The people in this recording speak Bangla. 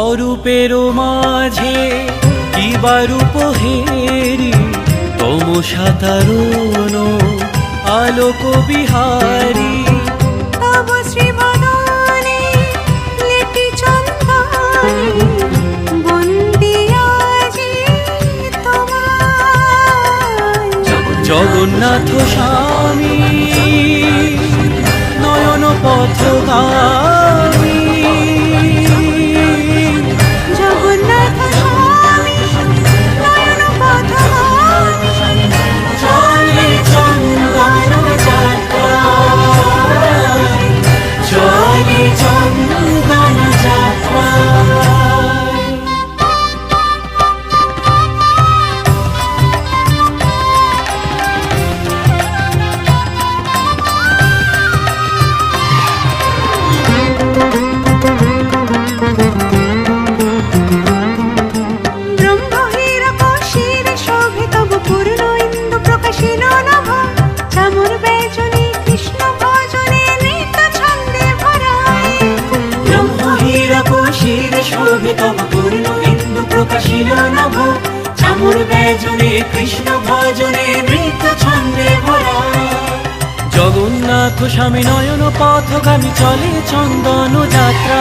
অরূপেরও মাঝে কিবা রূপ হেরি তমসা তারুণ আলোক বিহারী। জগন্নাথ স্বামী নয়ন পথগামী শোভে তব পূর্ণ হিন্দু প্রকাশিল নভ ব্যজনে কৃষ্ণ ভজনে নৃত্য ছন্দে ভরা জগন্নাথ স্বামী নয়ন পথগামী চলে চন্দন যাত্রা